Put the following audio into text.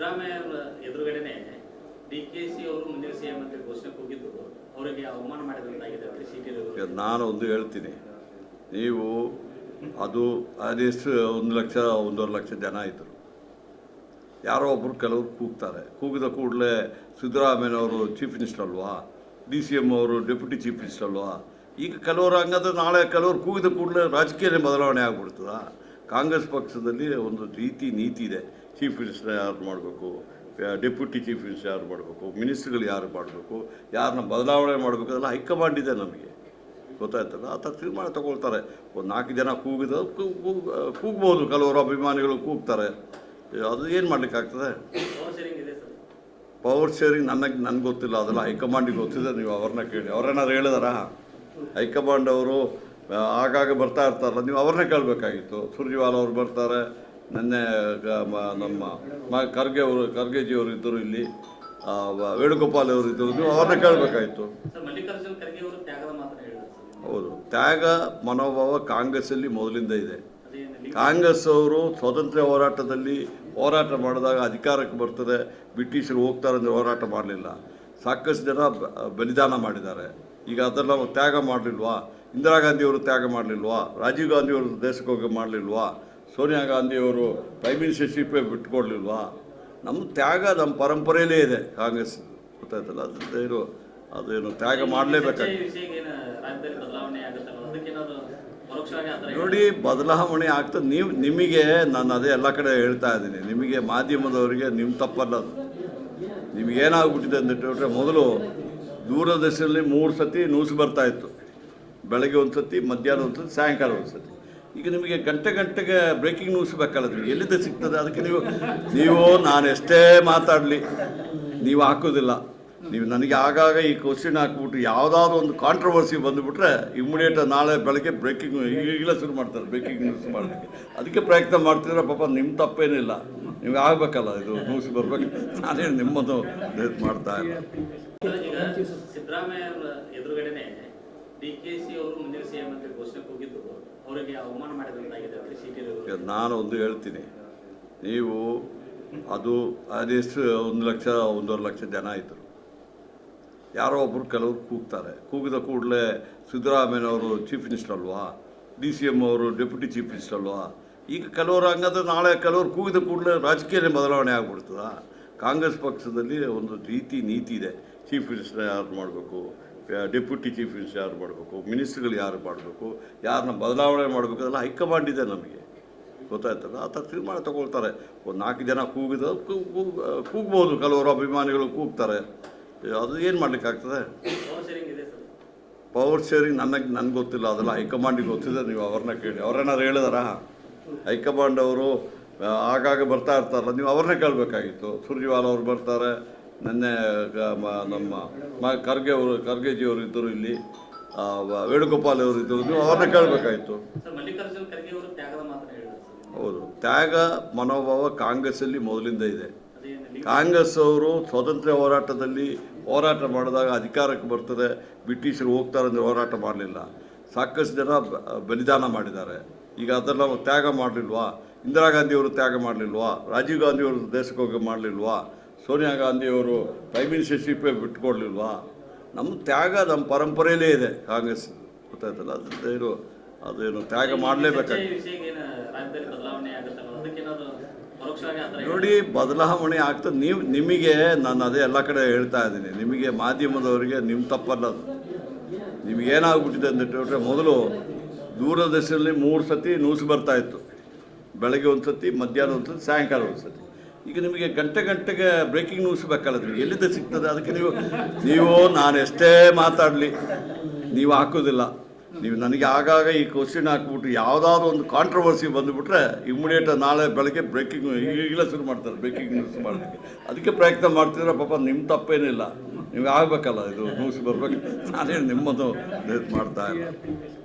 ಸಿದ್ದರಾಮಯ್ಯ ಅವರ ಎದುರುಗಡೆನೆ D K C ಅವರು ಮುಂದಿನ ಸಿಎಂ ಅಂತ ಘೋಷಣೆ ಕೂಗಿದ್ದು ಅವರಿಗೆ ಅವಮಾನ ಮಾಡಿದಂತಾಗಿದೆ ಅಂತ ಸಿ ಟಿ ಈಗ ನಾನು ಒಂದು ಹೇಳ್ತೀನಿ. ನೀವು ಅದು ಅದೆಷ್ಟು ಒಂದು ಲಕ್ಷ ಒಂದೂವರೆ ಲಕ್ಷ ಜನ ಇದ್ದರು ಯಾರೋ ಒಬ್ಬರು ಕೆಲವರು ಕೂಗ್ತಾರೆ. ಕೂಗಿದ ಕೂಡಲೇ ಸಿದ್ದರಾಮಯ್ಯನವರು ಚೀಫ್ ಮಿನಿಸ್ಟರ್ ಅಲ್ವಾ? ಡಿ ಸಿ ಎಂ ಅವರು ಡೆಪ್ಯೂಟಿ ಚೀಫ್ ಮಿನಿಸ್ಟರ್ ಅಲ್ವಾ? ಈಗ ಕೆಲವರು ಹಂಗಾದ್ರೆ ನಾಳೆ ಕೆಲವರು ಕೂಗಿದ ಕೂಡಲೇ ರಾಜಕೀಯ ಬದಲಾವಣೆ ಆಗ್ಬಿಡ್ತದ? ಕಾಂಗ್ರೆಸ್ ಪಕ್ಷದಲ್ಲಿ ಒಂದು ರೀತಿ ನೀತಿ ಇದೆ. ಚೀಫ್ ಮಿನಿಸ್ಟರ್ ಯಾರು ಮಾಡಬೇಕು? ಡೆಪ್ಯೂಟಿ ಚೀಫ್ ಮಿನಿಸ್ಟರ್ ಯಾರು ಮಾಡಬೇಕು? ಮಿನಿಸ್ಟ್ರ್ಗಳು ಯಾರು ಮಾಡಬೇಕು? ಯಾರನ್ನ ಬದಲಾವಣೆ ಮಾಡಬೇಕು? ಅದೆಲ್ಲ ಹೈಕಮಾಂಡ್ ಇದೆ ನಮಗೆ. ಗೊತ್ತಾಯ್ತಲ್ಲ? ಆ ಥರ ತೀರ್ಮಾನ ತಗೊಳ್ತಾರೆ. ಒಂದು ನಾಲ್ಕು ಜನ ಕೂಗಿದ ಕೂಗ್ಬೋದು. ಕೆಲವರು ಅಭಿಮಾನಿಗಳು ಕೂಗ್ತಾರೆ. ಅದು ಏನು ಮಾಡಲಿಕ್ಕಾಗ್ತದೆ ಪವರ್ ಶೇರಿಂಗ್ ನನಗೆ ನನಗೆ ಗೊತ್ತಿಲ್ಲ. ಅದೆಲ್ಲ ಹೈಕಮಾಂಡಿಗೆ ಗೊತ್ತಿದೆ. ನೀವು ಅವ್ರನ್ನ ಕೇಳಿ. ಅವ್ರೇನಾದ್ರು ಹೇಳಿದಾರ? ಹೈಕಮಾಂಡ್ ಅವರು ಆಗಾಗ ಬರ್ತಾ ಇರ್ತಾರಲ್ಲ ನೀವು ಅವ್ರನ್ನೇ ಕೇಳಬೇಕಾಗಿತ್ತು. ಸುರ್ಜಿವಾಲ ಅವ್ರು ಬರ್ತಾರೆ ನಿನ್ನೆ ನಮ್ಮ ಮ ಖರ್ಗೆ ಅವರು ಖರ್ಗೆಜಿ ಅವರು ಇದ್ದರು ಇಲ್ಲಿ ವೇಣುಗೋಪಾಲ್ ಅವರು ಇದ್ದರು ನೀವು ಅವ್ರನ್ನೇ ಸರ್ ಹೌದು. ತ್ಯಾಗ ಮನೋಭಾವ ಕಾಂಗ್ರೆಸ್ಸಲ್ಲಿ ಮೊದಲಿಂದ ಇದೆ. ಕಾಂಗ್ರೆಸ್ ಅವರು ಸ್ವಾತಂತ್ರ್ಯ ಹೋರಾಟದಲ್ಲಿ ಹೋರಾಟ ಮಾಡಿದಾಗ ಅಧಿಕಾರಕ್ಕೆ ಬರ್ತದೆ ಬ್ರಿಟಿಷರು ಹೋಗ್ತಾರೆ ಅಂದರೆ ಹೋರಾಟ ಮಾಡಲಿಲ್ಲ. ಸಾಕಷ್ಟು ಜನ ಬಲಿದಾನ ಮಾಡಿದ್ದಾರೆ. ಈಗ ಅದೆಲ್ಲ ತ್ಯಾಗ ಮಾಡಲಿಲ್ವಾ? ಇಂದಿರಾ ಗಾಂಧಿಯವರು ತ್ಯಾಗ ಮಾಡಲಿಲ್ವಾ? ರಾಜೀವ್ ಗಾಂಧಿಯವರು ದೇಶಕ್ಕೆ ಹೋಗಿ ಮಾಡಲಿಲ್ವಾ? ಸೋನಿಯಾ ಗಾಂಧಿಯವರು ಪ್ರೈಮ್ ಮಿನಿಸ್ಟರ್ಶಿಪ್ಪೇ ಬಿಟ್ಕೊಡ್ಲಿಲ್ವಾ? ನಮ್ಮ ತ್ಯಾಗ ನಮ್ಮ ಪರಂಪರೆಯಲ್ಲೇ ಇದೆ ಕಾಂಗ್ರೆಸ್. ಗೊತ್ತಾಯ್ತಲ್ಲ? ಅದು ಏನು ಅದೇನು ತ್ಯಾಗ ಮಾಡಲೇಬೇಕಾಗಿ. ವಿಷಯ ಏನು ರಾಜ್ಯದಲ್ಲಿ ಬದಲಾವಣೆ ಆಗುತ್ತಲ್ಲ ಅದಕ್ಕೇನಾದ್ರು ಪರೋಕ್ಷವಾಗಿ ಆತರ ನೋಡಿ ಬದಲಾವಣೆ ಆಗ್ತದೆ ನೀವು ನಿಮಗೆ ನಾನು ಅದೇ ಎಲ್ಲ ಕಡೆ ಹೇಳ್ತಾ ಇದ್ದೀನಿ. ನಿಮಗೆ ಮಾಧ್ಯಮದವರಿಗೆ ನಿಮ್ಮ ತಪ್ಪಲ್ಲ ಅದು. ನಿಮಗೇನಾಗ್ಬಿಟ್ಟಿದೆ ಅಂತ ಹೇಳಿದ್ರೆ ಮೊದಲು ದೂರದರ್ಶನದಲ್ಲಿ ಮೂರು ಸತಿ ನ್ಯೂಸ್ ಬರ್ತಾ ಇತ್ತು. ಬೆಳಗ್ಗೆ ಒಂದು ಸತಿ, ಮಧ್ಯಾಹ್ನ ಒಂದು ಸತಿ, ಸಾಯಂಕಾಲ ಒಂದು ಸತಿ. ಈಗ ನಿಮಗೆ ಗಂಟೆ ಗಂಟೆಗೆ ಬ್ರೇಕಿಂಗ್ ನ್ಯೂಸ್ ಬೇಕಲ್ಲ ಎಲ್ಲಿಂದ ಸಿಗ್ತದೆ? ಅದಕ್ಕೆ ನೀವು ನೀವು ನಾನು ಎಷ್ಟೇ ಮಾತಾಡಲಿ. ನೀವು ಹಾಕೋದಿಲ್ಲ. ನೀವು ನನಗೆ ಆಗಾಗ ಈ ಕ್ವಶನ್ ಹಾಕ್ಬಿಟ್ಟು ಯಾವುದಾದ್ರು ಒಂದು ಕಾಂಟ್ರವರ್ಸಿ ಬಂದುಬಿಟ್ರೆ ಇಮ್ಮಿಡಿಯೇಟ್ ನಾಳೆ ಬೆಳಗ್ಗೆ ಬ್ರೇಕಿಂಗ್ ಈಗಲೇ ಶುರು ಮಾಡ್ತಾರೆ ಬ್ರೇಕಿಂಗ್ ನ್ಯೂಸ್ ಮಾಡೋದಕ್ಕೆ ಅದಕ್ಕೆ ಪ್ರಯತ್ನ ಮಾಡ್ತಿದ್ರೆ ಪಾಪ ನಿಮ್ಮ ತಪ್ಪೇನಿಲ್ಲ. ನಿಮ್ಗೆ ಆಗ್ಬೇಕಲ್ಲ ಇದು ಮುಗಿಸಿ ಬರ್ಬೇಕು. ನಾನೇನು ನಿಮ್ಮದು ಇದು ಮಾಡ್ತಾ ಇಲ್ಲ. ಸಿದ್ದರಾಮಯ್ಯ ಅವರ ಎದುರುಗಡೆನೆ ಡಿ ಕೆ ಸಿ ಅವರು ಮುಂದಿನ ಸಿಎಂ ಅಂತ ಘೋಷಣೆ ಕೂಗಿದ್ದು ಅವರಿಗೆ ಅವಮಾನ ಮಾಡಿದಂತಾಗಿದೆ ಅಂತ ಸಿ ಟಿ ನಾನು ಒಂದು ಹೇಳ್ತೀನಿ. ನೀವು ಅದು ಅದೆಷ್ಟು ಒಂದು ಲಕ್ಷ ಒಂದೂವರೆ ಲಕ್ಷ ಜನ ಇದ್ದರು ಯಾರೋ ಒಬ್ಬರು ಕೆಲವರು ಕೂಗ್ತಾರೆ. ಕೂಗಿದ ಕೂಡಲೇ ಸಿದ್ದರಾಮಯ್ಯನವರು ಚೀಫ್ ಮಿನಿಸ್ಟರ್ ಅಲ್ವಾ? ಡಿ ಸಿ ಎಂ ಅವರು ಡೆಪ್ಯೂಟಿ ಚೀಫ್ ಮಿನಿಸ್ಟರ್ ಅಲ್ವಾ? ಈಗ ಕೆಲವರು ಹಂಗಾದ್ರೆ ನಾಳೆ ಕೆಲವರು ಕೂಗಿದ ಕೂಡಲೇ ರಾಜಕೀಯ ಬದಲಾವಣೆ ಆಗ್ಬಿಡ್ತದ? ಕಾಂಗ್ರೆಸ್ ಪಕ್ಷದಲ್ಲಿ ಒಂದು ರೀತಿ ನೀತಿ ಇದೆ. ಚೀಫ್ ಮಿನಿಸ್ಟರ್ ಯಾರು ಮಾಡಬೇಕು? ಡೆಪ್ಯೂಟಿ ಚೀಫ್ ಮಿನಿಸ್ಟರ್ ಯಾರು ಮಾಡಬೇಕು? ಮಿನಿಸ್ಟ್ರ್ಗಳು ಯಾರು ಮಾಡಬೇಕು? ಯಾರನ್ನ ಬದಲಾವಣೆ ಮಾಡಬೇಕು? ಅದೆಲ್ಲ ಹೈಕಮಾಂಡ್ ಇದೆ ನಮಗೆ. ಗೊತ್ತಾಯ್ತಲ್ಲ? ಆ ಥರ ತೀರ್ಮಾನ ತಗೊಳ್ತಾರೆ. ಒಂದು ನಾಲ್ಕು ಜನ ಕೂಗಿದ ಕೂಗ್ಬೋದು. ಕೆಲವರು ಅಭಿಮಾನಿಗಳು ಕೂಗ್ತಾರೆ. ಅದು ಏನು ಮಾಡಲಿಕ್ಕಾಗ್ತದೆ ಪವರ್ ಶೇರಿಂಗ್ ನನಗೆ ನನಗೆ ಗೊತ್ತಿಲ್ಲ. ಅದೆಲ್ಲ ಹೈಕಮಾಂಡಿಗೆ ಗೊತ್ತಿದೆ. ನೀವು ಅವ್ರನ್ನ ಕೇಳಿ. ಅವ್ರೇನಾದ್ರು ಹೇಳಿದಾರ? ಹೈಕಮಾಂಡ್ ಅವರು ಆಗಾಗ ಬರ್ತಾ ಇರ್ತಾರಲ್ಲ ನೀವು ಅವ್ರನ್ನೇ ಕೇಳಬೇಕಾಗಿತ್ತು. ಸುರ್ಜಿವಾಲ ಅವರು ಬರ್ತಾರೆ ನಿನ್ನೆ ನಮ್ಮ ಮ ಖರ್ಗೆ ಅವರು ಖರ್ಗೆಜಿ ಅವರು ಇದ್ದರು ಇಲ್ಲಿ ವೇಣುಗೋಪಾಲ್ ಅವರು ಇದ್ದರು ನೀವು ಅವ್ರನ್ನೇ ಕೇಳಬೇಕಾಗಿತ್ತು. ಹೌದು. ತ್ಯಾಗ ಮನೋಭಾವ ಕಾಂಗ್ರೆಸ್ಸಲ್ಲಿ ಮೊದಲಿಂದ ಇದೆ. ಕಾಂಗ್ರೆಸ್ ಅವರು ಸ್ವಾತಂತ್ರ್ಯ ಹೋರಾಟದಲ್ಲಿ ಹೋರಾಟ ಮಾಡಿದಾಗ ಅಧಿಕಾರಕ್ಕೆ ಬರ್ತದೆ ಬ್ರಿಟಿಷರು ಹೋಗ್ತಾರೆ ಅಂದರೆ ಹೋರಾಟ ಮಾಡಲಿಲ್ಲ. ಸಾಕಷ್ಟು ಜನ ಬಲಿದಾನ ಮಾಡಿದ್ದಾರೆ. ಈಗ ಅದೆಲ್ಲ ತ್ಯಾಗ ಮಾಡಲಿಲ್ವಾ? ಇಂದಿರಾ ಗಾಂಧಿಯವರು ತ್ಯಾಗ ಮಾಡಲಿಲ್ವಾ? ರಾಜೀವ್ ಗಾಂಧಿಯವರು ದೇಶಕ್ಕೆ ಹೋಗಿ ಮಾಡಲಿಲ್ವಾ? ಸೋನಿಯಾ ಗಾಂಧಿಯವರು ಪ್ರೈಮ್ ಮಿನಿಸ್ಟರ್ಶಿಪ್ಪೇ ಬಿಟ್ಕೊಡ್ಲಿಲ್ವಾ? ನಮ್ಮ ತ್ಯಾಗ ನಮ್ಮ ಪರಂಪರೆಯಲ್ಲೇ ಇದೆ ಕಾಂಗ್ರೆಸ್. ಗೊತ್ತಾಯ್ತಲ್ಲ? ಅದೇನು ಅದೇನು ತ್ಯಾಗ ಮಾಡಲೇಬೇಕಾಗಿ ನೋಡಿ ಬದಲಾವಣೆ ಆಗ್ತದೆ ನೀವು ನಿಮಗೆ ನಾನು ಅದೇ ಎಲ್ಲ ಕಡೆ ಹೇಳ್ತಾ ಇದ್ದೀನಿ. ನಿಮಗೆ ಮಾಧ್ಯಮದವರಿಗೆ ನಿಮ್ಮ ತಪ್ಪಲ್ಲ ಅದು. ನಿಮಗೇನಾಗ್ಬಿಟ್ಟಿದೆ ಅಂತ ಹೇಳಿದ್ರೆ ಮೊದಲು ದೂರದರ್ಶನದಲ್ಲಿ ಮೂರು ಸತಿ ನ್ಯೂಸ್ ಬರ್ತಾ ಇತ್ತು. ಬೆಳಗ್ಗೆ ಒಂದು ಸತಿ, ಮಧ್ಯಾಹ್ನ ಒಂದು ಸತಿ, ಸಾಯಂಕಾಲ ಒಂದು ಸತಿ. ಈಗ ನಿಮಗೆ ಗಂಟೆ ಗಂಟೆಗೆ ಬ್ರೇಕಿಂಗ್ ನ್ಯೂಸ್ ಬೇಕಲ್ಲ ನಿಮಗೆ? ಎಲ್ಲಿಂದ ಸಿಗ್ತದೆ? ಅದಕ್ಕೆ ನೀವು ನೀವು ನಾನು ಎಷ್ಟೇ ಮಾತಾಡಲಿ. ನೀವು ಹಾಕೋದಿಲ್ಲ. ನೀವು ನನಗೆ ಆಗಾಗ ಈ ಕ್ವಶನ್ ಹಾಕ್ಬಿಟ್ಟು ಯಾವುದಾದ್ರು ಒಂದು ಕಾಂಟ್ರವರ್ಸಿ ಬಂದುಬಿಟ್ರೆ ಇಮ್ಮಿಡಿಯೇಟ್ ನಾಳೆ ಬೆಳಗ್ಗೆ ಬ್ರೇಕಿಂಗ್ ಈಗಲೇ ಶುರು ಮಾಡ್ತಾರೆ ಬ್ರೇಕಿಂಗ್ ನ್ಯೂಸ್ ಮಾಡೋದಕ್ಕೆ ಅದಕ್ಕೆ ಪ್ರಯತ್ನ ಮಾಡ್ತಿದ್ರೆ ಪಾಪ ನಿಮ್ಮ ತಪ್ಪೇನಿಲ್ಲ. ನೀವು ಆಗಬೇಕಲ್ಲ ಇದು ನ್ಯೂಸ್ ಬರಬೇಕು. ನಾನೇನು ನಿಮ್ಮದು ಮಾಡ್ತಾ ಇಲ್ಲ.